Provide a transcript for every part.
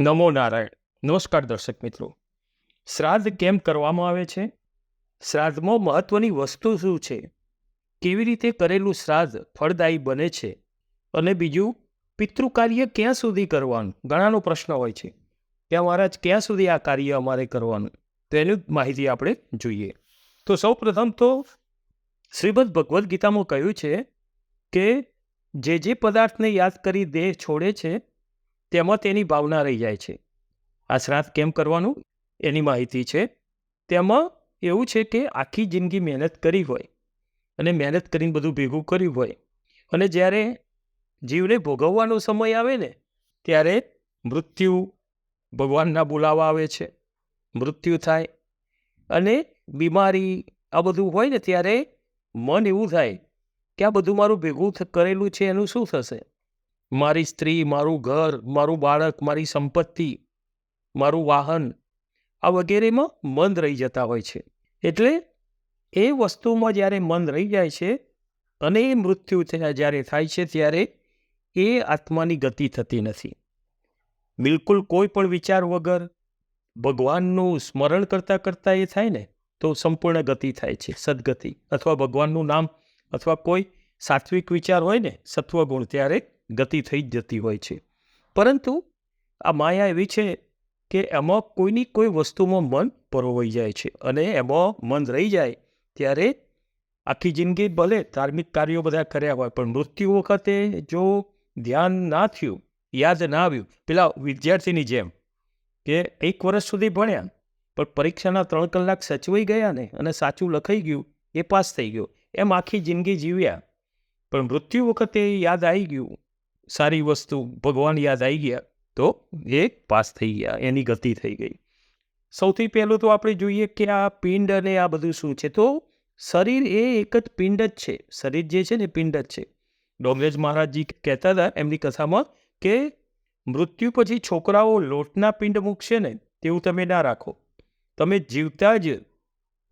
નમો નારાયણ. નમસ્કાર દર્શક મિત્રો. શ્રાદ્ધ કેમ કરવામાં આવે છે? શ્રાદ્ધમાં મહત્વની વસ્તુ શું છે? કેવી રીતે કરેલું શ્રાદ્ધ ફળદાયી બને છે? અને બીજું, પિતૃકાર્ય ક્યાં સુધી કરવાનું? ઘણાનો પ્રશ્ન હોય છે. કે મહારાજ, ક્યાં સુધી આ કાર્ય અમારે કરવાનું? તો માહિતી આપણે જોઈએ. તો સૌ પ્રથમ તો શ્રીમદ ભગવદ્ ગીતામાં કહ્યું છે કે જે જે પદાર્થને યાદ કરી દેહ છોડે છે તેમાં તેની ભાવના રહી જાય છે. આ શ્રાદ્ધ કેમ કરવાનું? એની માહિતી છે. તેમાં એવું છે કે આખી જિંદગી મહેનત કરી હોય અને મહેનત કરીને બધું ભેગું કર્યું હોય અને જ્યારે જીવને ભોગવવાનો સમય આવે ને, ત્યારે મૃત્યુ ભગવાનના બોલાવા આવે છે. મૃત્યુ થાય અને બીમારી આ બધું હોય ને ત્યારે મન એવું થાય કે આ બધું મારું ભેગું કરેલું છે એનું શું થશે? મારી સ્ત્રી, મારું ઘર, મારું બાળક, મારી સંપત્તિ, મારું વાહન, આ વગેરેમાં મન રહી જતા હોય છે. એટલે એ વસ્તુમાં જ્યારે મન રહી જાય છે અને એ મૃત્યુ જ્યારે થાય છે ત્યારે એ આત્માની ગતિ થતી નથી. બિલકુલ કોઈ પણ વિચાર વગર ભગવાનનું સ્મરણ કરતાં કરતાં એ થાય ને, તો સંપૂર્ણ ગતિ થાય છે, સદગતિ. અથવા ભગવાનનું નામ અથવા કોઈ સાત્વિક વિચાર હોય ને, સત્વગુણ ત્યારે ગતિ થઈ જ જતી હોય છે. પરંતુ આ માયા એવી છે કે એમાં કોઈની કોઈ વસ્તુમાં મન પરોવાઈ જાય છે અને એમાં મન રહી જાય ત્યારે આખી જિંદગી ભલે ધાર્મિક કાર્યો બધા કર્યા હોય, પણ મૃત્યુ વખતે જો ધ્યાન ના થયું, યાદ ના આવ્યું, પેલા વિદ્યાર્થીની જેમ કે એક વર્ષ સુધી ભણ્યા, પણ પરીક્ષાના ત્રણ કલાક સચવાઈ ગયા ને અને સાચું લખાઈ ગયું, એ પાસ થઈ ગયો, એમ આખી જિંદગી જીવ્યા. પણ મૃત્યુ વખતે યાદ આવી ગયું સારી વસ્તુ ભગવાન યાદ આવી ગયા, તો એ પાસ થઈ ગયા, એની ગતિ થઈ ગઈ. સૌથી પહેલું તો આપણે જોઈએ કે આ પિંડ અને આ બધું શું છે? તો શરીર એ એક જ પિંડ જ છે. શરીર જે છે ને પિંડ જ છે. ડોંગરેજ મહારાજજી કહેતા હતા એમની કથામાં કે મૃત્યુ પછી છોકરાઓ લોટના પિંડ મૂકશે ને, તેવું તમે ના રાખો. તમે જીવતા જ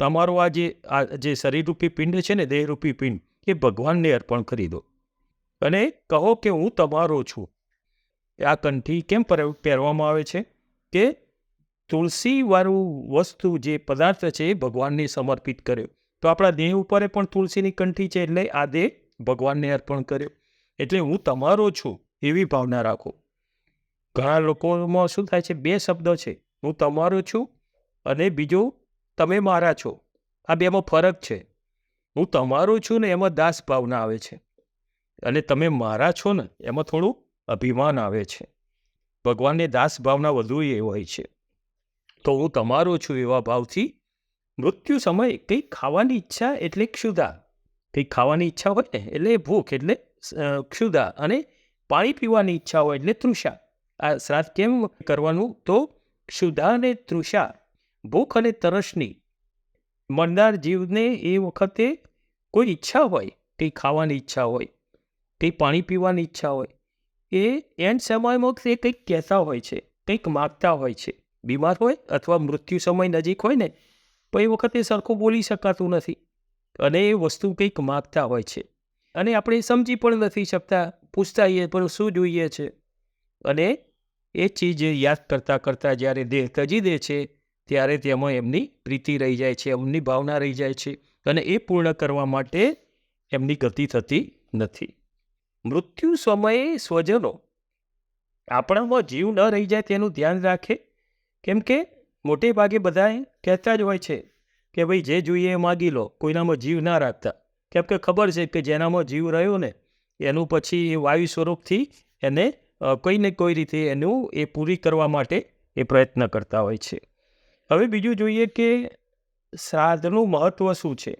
તમારો આ જે આ જે શરીરરૂપી પિંડ છે ને, દેહરૂપી પિંડ, એ ભગવાનને અર્પણ કરી દો. અને કહો કે હું તમારો છું. આ કંઠી કેમ પહેરવામાં આવે છે? કે તુલસીવાળું વસ્તુ જે પદાર્થ છે એ ભગવાનને સમર્પિત કર્યો. તો આપણા દેહ ઉપર પણ તુલસીની કંઠી છે એટલે આ દેહ ભગવાનને અર્પણ કર્યો. એટલે હું તમારો છું એવી ભાવના રાખો. ઘણા લોકોમાં શું થાય છે? બે શબ્દો છે. હું તમારો છું અને બીજું તમે મારા છો. આ બેમાં ફરક છે. હું તમારો છું ને એમાં દાસ ભાવના આવે છે. અને તમે મારા છો ને, એમાં થોડું અભિમાન આવે છે. ભગવાનને દાસ ભાવના વધુ એ હોય છે. તો હું તમારો છું એવા ભાવથી મૃત્યુ સમયે કંઈક ખાવાની ઈચ્છા એટલે ક્ષુધા. કંઈક ખાવાની ઈચ્છા હોય ને એટલે ભૂખ એટલે ક્ષુધા અને પાણી પીવાની ઈચ્છા હોય એટલે તૃષા. આ શ્રાદ્ધ કેમ કરવાનું? તો ક્ષુધા અને તૃષા, ભૂખ અને તરસની. મરનાર જીવને એ વખતે કોઈ ઈચ્છા હોય, કંઈ ખાવાની ઈચ્છા હોય કંઈ પાણી પીવાની ઈચ્છા હોય, એ એન્ડ સમયમાં તે કંઈક કહેતા હોય છે, કંઈક માગતા હોય છે. બીમાર હોય અથવા મૃત્યુ સમય નજીક હોય ને, તો એ વખતે સરખું બોલી શકાતું નથી અને એ વસ્તુ કંઈક માગતા હોય છે. અને આપણે સમજી પણ નથી શકતા, પૂછતા હોઈએ પણ શું જોઈએ છે? અને એ ચીજ યાદ કરતાં કરતાં જ્યારે દેહ તજી દે છે, ત્યારે તેમાં એમની પ્રીતિ રહી જાય છે, એમની ભાવના રહી જાય છે અને એ પૂર્ણ કરવા માટે એમની ગતિ થતી નથી. મૃત્યુ સમયે સ્વજનો આપણામાં જીવ ન રહી જાય તેનું ધ્યાન રાખે. કેમ કે મોટે ભાગે બધાએ કહેતા જ હોય છે કે ભાઈ જે જોઈએ એ માગી લો, કોઈનામાં જીવ ના રાખતા. કેમ કે ખબર છે કે જેનામાં જીવ રહ્યો ને, એનું પછી એ વાયુ સ્વરૂપથી એને કોઈ ને કોઈ રીતે એનું એ પૂરી કરવા માટે એ પ્રયત્ન કરતા હોય છે. હવે બીજું જોઈએ કે શ્રાદ્ધનું મહત્ત્વ શું છે?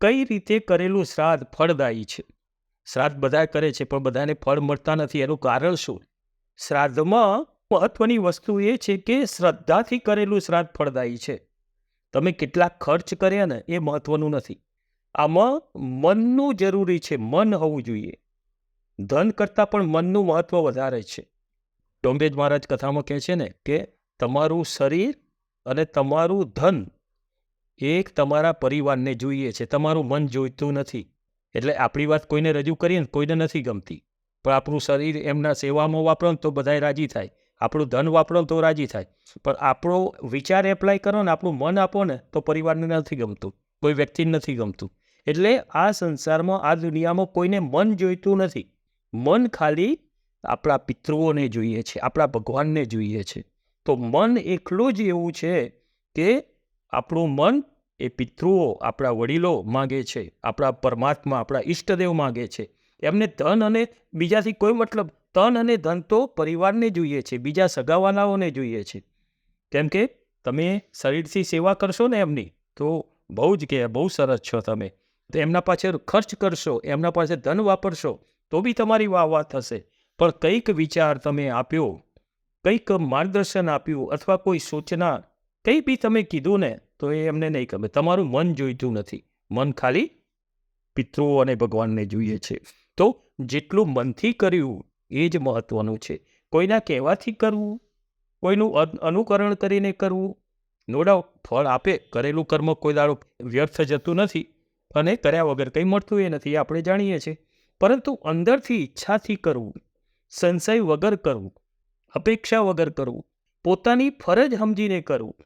કઈ રીતે કરેલું શ્રાદ્ધ ફળદાયી છે? શ્રાદ્ધ બધા કરે છે, પણ બધાને ફળ મળતા નથી. એનું કારણ શું? શ્રાદ્ધમાં મહત્વની વસ્તુ એ છે કે શ્રદ્ધાથી કરેલું શ્રાદ્ધ ફળદાયી છે. તમે કેટલા ખર્ચ કર્યા ને એ મહત્વનું નથી. આમાં મનનું જરૂરી છે, મન હોવું જોઈએ. ધન કરતાં પણ મનનું મહત્વ વધારે છે. ટોમ્બેજ મહારાજ કથામાં કહે છે ને કે તમારું શરીર અને તમારું ધન એક તમારા પરિવારને જોઈએ છે. તમારું મન જોઈતું નથી. એટલે આપણી વાત કોઈને રજૂ કરીએ ને કોઈને નથી ગમતી. પણ આપણું શરીર એમના સેવામાં વાપરો ને તો બધાય રાજી થાય. આપણું ધન વાપરો તો રાજી થાય. પણ આપણો વિચાર એપ્લાય કરો ને, આપણું મન આપો ને, તો પરિવારને નથી ગમતું. કોઈ વ્યક્તિને નથી ગમતું. એટલે આ સંસારમાં, આ દુનિયામાં કોઈને મન જોઈતું નથી. મન ખાલી આપણા પિતૃઓને જોઈએ છે, આપણા ભગવાનને જોઈએ છે. તો મન એકલું જ એવું છે કે આપણું મન એ પિતૃઓ આપણા વડીલો માગે છે, આપણા પરમાત્મા, આપણા ઈષ્ટદેવ માગે છે. એમને ધન અને બીજાથી કોઈ મતલબ તન અને ધન તો પરિવારને જોઈએ છે, બીજા સગાવાલાઓને જોઈએ છે. કેમ કે તમે શરીરથી સેવા કરશો ને એમની, તો બહુ જ કે, બહુ સરસ છો તમે. તો એમના પાછળ ખર્ચ કરશો, એમના પાસે ધન વાપરશો, તો બી તમારી વાહ વાહ થશે. પણ કંઈક વિચાર તમે આપ્યો, કંઈક માર્ગદર્શન આપ્યું અથવા કોઈ સૂચના કંઈ બી તમે કીધું ને તો એ એમને નહીં ગમે. તમારું મન જોઈતું નથી. મન ખાલી પિતૃઓ અને ભગવાનને જોઈએ છે. તો જેટલું મનથી કર્યું એ જ મહત્ત્વનું છે. કોઈના કહેવાથી કરવું, કોઈનું અન- અનુકરણ કરીને કરવું નો ડાઉટ ફળ આપે કરેલું કર્મ કોઈ દાડો વ્યર્થ જતું નથી અને કર્યા વગર કંઈ મળતું એ નથી આપણે જાણીએ છીએ. પરંતુ અંદરથી ઈચ્છાથી કરવું, સંશય વગર કરવું, અપેક્ષા વગર કરવું, પોતાની ફરજ સમજીને કરવું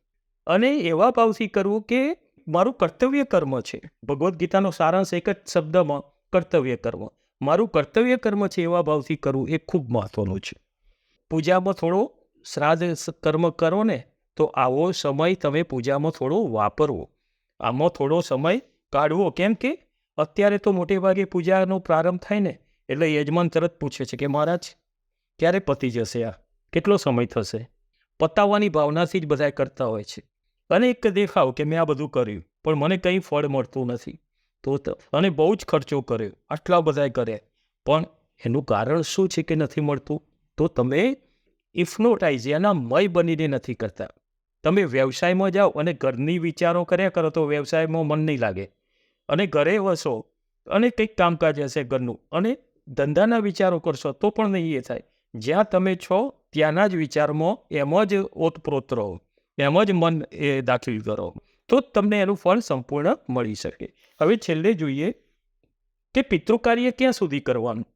અને એવા ભાવથી કરવું કે મારું કર્તવ્ય કર્મ છે. ભગવદ્ ગીતાનો સારાંશ એક જ શબ્દમાં કર્તવ્ય કર્મ. મારું કર્તવ્ય કર્મ છે એવા ભાવથી કરવું એ ખૂબ મહત્વનું છે. પૂજામાં થોડો શ્રાદ્ધ કર્મ કરો ને, તો આવો સમય તમે પૂજામાં થોડો વાપરવો. આમાં થોડો સમય કાઢવો. કેમ કે અત્યારે તો મોટે ભાગે પૂજાનો પ્રારંભ થાય ને, એટલે યજમાન તરત પૂછે છે કે મહારાજ, ક્યારે પતી જશે આ? કેટલો સમય થશે? પતાવવાની ભાવનાથી જ બધા કરતા હોય છે. અને એક દેખાવ કે મેં આ બધું કર્યું, પણ મને કંઈ ફળ મળતું નથી. તો અને બહુ જ ખર્ચો કર્યો, આટલા બધાય કર્યા. પણ એનું કારણ શું છે કે નથી મળતું? તો તમે ઇફનોટાઇઝ એના મય બનીને નથી કરતા. તમે વ્યવસાયમાં જાઓ અને ઘરની વિચારો કર્યા કરો તો વ્યવસાયમાં મન નહીં લાગે. અને ઘરે વસો, અને કંઈક કામકાજ હશે ઘરનું, અને ધંધાના વિચારો કરશો તો પણ નહીં એ થાય. જ્યાં તમે છો, ત્યાંના જ વિચારમાં એમાં જ ઓતપ્રોત રહો. એમાં જ મન એ દાખલ કરો. તો તમને એનું ફળ સંપૂર્ણ મળી શકે. હવે છેલ્લે જોઈએ કે પિતૃકાર્ય ક્યાં સુધી કરવાનું?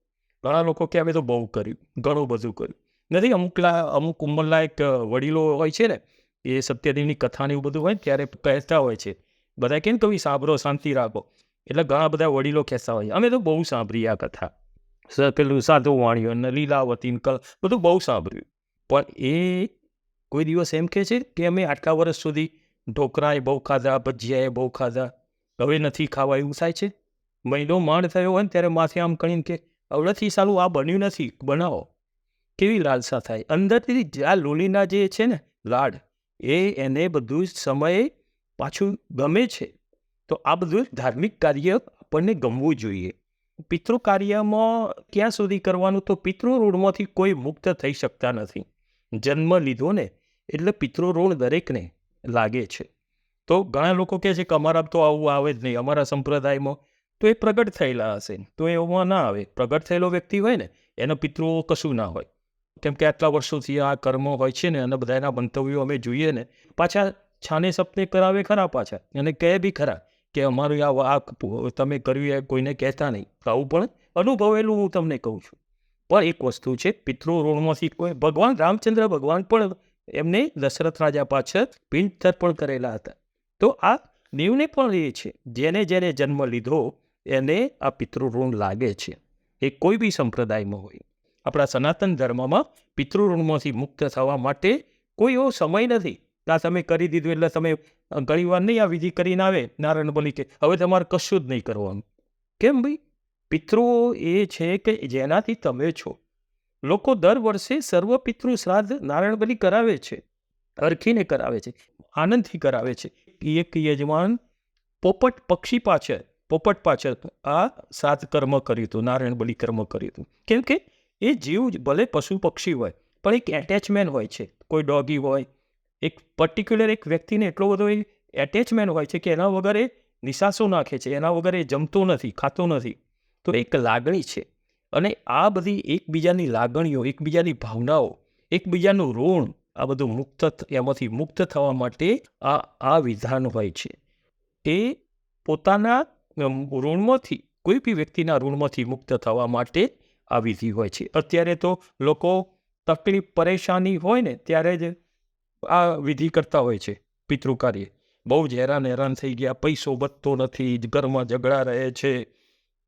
ઘણા લોકો કે અમે તો બહુ કર્યું, ઘણું બધું કર્યું. નથી અમુક અમુક ઉંમરલાયક એક વડીલો હોય છે ને, એ સત્યદેવની કથાને એવું બધું હોય ત્યારે કહેતા હોય છે. બધા કેમ કવિ સાંભળો, શાંતિ રાખો. એટલે ઘણા બધા વડીલો કહેતા હોય અમે તો બહુ સાંભળી આ કથા. પેલું સાધુ વાણીઓ લીલાવતી કલ, બધું બહુ સાંભળ્યું. પણ એ કોઈ દિવસ એમ કહે છે કે અમે આટલા વર્ષ સુધી ઢોકળાએ બહુ ખાધા, ભજીયાએ બહુ ખાધા, હવે નથી ખાવા એવું થાય છે? મહિનો માંડ થયો હોય ને ત્યારે માથે આમ કણીને કે હવેથી સાલું આ બન્યું નથી, બનાવો. કેવી લાલસા થાય. અંદરથી આ લોલીના જે છે ને લાડ, એ એને બધું સમયે પાછું ગમે છે. તો આ બધું ધાર્મિક કાર્ય આપણને ગમવું જોઈએ. પિતૃ કાર્યમાં ક્યાં સુધી કરવાનું? તો પિતૃ ઋણમાંથી કોઈ મુક્ત થઈ શકતા નથી. જન્મ લીધો ને એટલે પિતૃ ઋણ દરેકને લાગે છે. તો ઘણા લોકો કહે છે કે અમારા તો આવું આવે જ નહીં, અમારા સંપ્રદાયમાં તો એ પ્રગટ થયેલા હશે, તો એમાં ના આવે. પ્રગટ થયેલો વ્યક્તિ હોય ને, એનો પિતૃઓ કશું ના હોય. કેમ કે આટલા વર્ષોથી આ કર્મો હોય છે ને, અને બધાના મંતવ્યો અમે જોઈએ ને, પાછા છાને સપને કરાવે ખરા પાછા, અને કહે બી ખરા કે અમારું આ આ તમે કર્યું એ કોઈને કહેતા નહીં. આવું પણ અનુભવેલું હું તમને કહું છું. પણ એક વસ્તુ છે, પિતૃ ઋણમાંથી કોઈ ભગવાન, રામચંદ્ર ભગવાન પણ એમને દશરથ રાજા પાછળ પિંડ તર્પણ કરેલા હતા. તો આ નિવને પણ એ છે. જેને જેને જન્મ લીધો, એને આ પિતૃઋણ લાગે છે. એ કોઈ બી સંપ્રદાયમાં હોય. આપણા સનાતન ધર્મમાં પિતૃઋણમાંથી મુક્ત થવા માટે કોઈ એવો સમય નથી. આ તમે કરી દીધું એટલે તમે ઘણીવાર ઘણી વાર નહીં આ વિધિ કરીને આવે, નારાયણ બલી કે હવે તમારે કશું જ નહીં કરવાનું. કેમ ભાઈ? પિતૃઓ એ છે કે જેનાથી તમે છો. લોકો દર વર્ષે સર્વ પિતૃ શ્રાદ્ધ નારાયણ બલી કરાવે છે અરખીને કરાવે છે, આનંદથી કરાવે છે. એક યજમાન પોપટ પક્ષી પાછળ, પોપટ પાછળ આ સાત કર્મ કર્યું હતું, નારાયણ બલી કર્મ કર્યું હતું. કેમ કે એ જીવ ભલે પશુ પક્ષી હોય, પણ એક એટેચમેન્ટ હોય છે. કોઈ ડોગી હોય, એક પર્ટિક્યુલર એક વ્યક્તિને એટલો બધો એ એટેચમેન્ટ હોય છે કે એના વગર એ નિશાસો નાખે છે, એના વગર એ જમતો નથી, ખાતો નથી. તો એક લાગણી છે. અને આ બધી એકબીજાની લાગણીઓ, એકબીજાની ભાવનાઓ, એકબીજાનું ઋણ, આ બધું મુક્ત એમાંથી મુક્ત થવા માટે આ આ વિધાન હોય છે. એ પોતાના ઋણમાંથી, કોઈ બી વ્યક્તિના ઋણમાંથી મુક્ત થવા માટે આ વિધિ હોય છે. અત્યારે તો લોકો તકલીફ, પરેશાની હોય ને ત્યારે જ આ વિધિ કરતા હોય છે પિતૃ કાર્ય બહુ જ હેરાન હેરાન થઈ ગયા, પૈસો વધતો નથી ઘરમાં ઝઘડા રહે છે.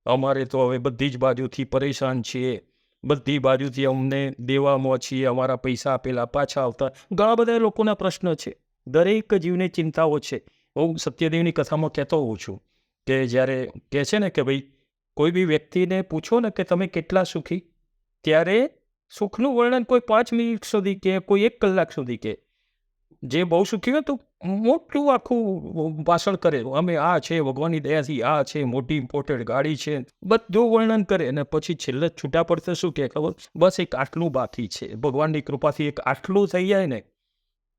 અમારે તો હવે બધી જ બાજુથી પરેશાન છીએ. બધી બાજુથી અમને દેવામાં છીએ, અમારા પૈસા આપેલા, પાછા આવતા. ઘણા બધા લોકોના પ્રશ્ન છે. દરેક જીવને ચિંતાઓ છે. હું સત્યદેવની કથામાં કહેતો હોઉં છું કે જ્યારે કહે છે ને કે ભાઈ, કોઈ બી વ્યક્તિને પૂછો ને કે તમે કેટલા સુખી, ત્યારે સુખનું વર્ણન કોઈ પાંચ મિનિટ સુધી કે કોઈ એક કલાક સુધી કે. જે બહુ સુખી હતું મોટું આખું ભાષણ કરે. અમે આ છે, ભગવાનની દયાથી આ છે, મોટી ઇમ્પોર્ટેડ ગાડી છે, બધું વર્ણન કરે. અને પછી છેલ્લે છૂટા પડશે શું કે ખબર? બસ એક આટલું બાકી છે. ભગવાનની કૃપાથી એક આટલું થઈ જાય ને,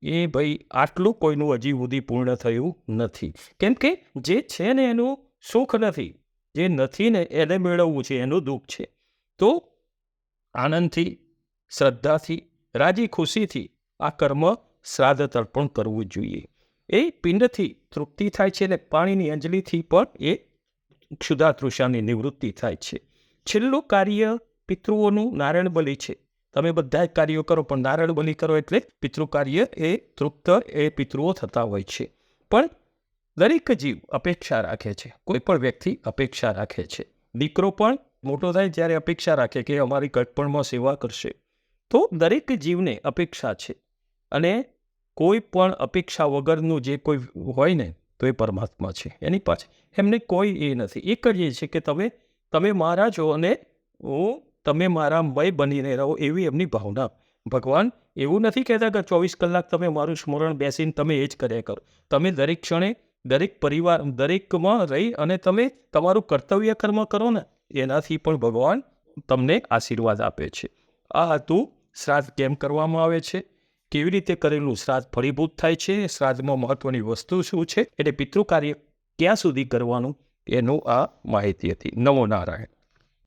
એ ભાઈ આટલું કોઈનું હજી સુધી પૂર્ણ થયું નથી. કેમ કે જે છે ને એનું સુખ નથી, જે નથી ને એને મેળવવું છે, એનું દુઃખ છે. તો આનંદથી, શ્રદ્ધાથી, રાજી ખુશીથી આ કર્મ શ્રાદ્ધ તર્પણ કરવું જોઈએ. એ પિંડથી તૃપ્તિ થાય છે અને પાણીની અંજલિથી પણ એ ક્ષુધા તૃષાની નિવૃત્તિ થાય છે. છેલ્લું કાર્ય પિતૃઓનું નારાયણ બલિ છે. તમે બધા કાર્યો કરો, પણ નારાયણ બલિ કરો એટલે પિતૃ કાર્ય એ તૃપ્ત, એ પિતૃઓ થતા હોય છે. પણ દરેક જીવ અપેક્ષા રાખે છે. કોઈ પણ વ્યક્તિ અપેક્ષા રાખે છે. દીકરો પણ મોટો થાય જ્યારે અપેક્ષા રાખે કે અમારી કટપણમાં સેવા કરશે. તો દરેક જીવને અપેક્ષા છે. અને કોઈ પણ અપેક્ષા વગરનું જે કોઈ હોય ને, તો એ પરમાત્મા છે, એની પાછળ એમને કોઈ એ નથી. એ છે કે તમે તમે મારા છો અને હું, તમે મારા મય બનીને રહો એવી એમની ભાવના. ભગવાન, એવું નથી કહેતા કે ચોવીસ કલાક તમે મારું સ્મરણ બેસીને તમે એ જ કર્યા કરો. તમે દરેક ક્ષણે, દરેક પરિવાર, દરેકમાં રહી અને તમે તમારું કર્તવ્ય કર્મ કરો ને, એનાથી પણ ભગવાન તમને આશીર્વાદ આપે છે. આ હતું શ્રાદ્ધ કેમ કરવામાં આવે છે? કેવી રીતે કરેલું શ્રાદ્ધ ફળીભૂત થાય છે? શ્રાદ્ધમાં મહત્વની વસ્તુ શું છે? એટલે પિતૃ કાર્ય ક્યાં સુધી કરવાનું? એનું આ માહિતી હતી. નમો નારાયણ.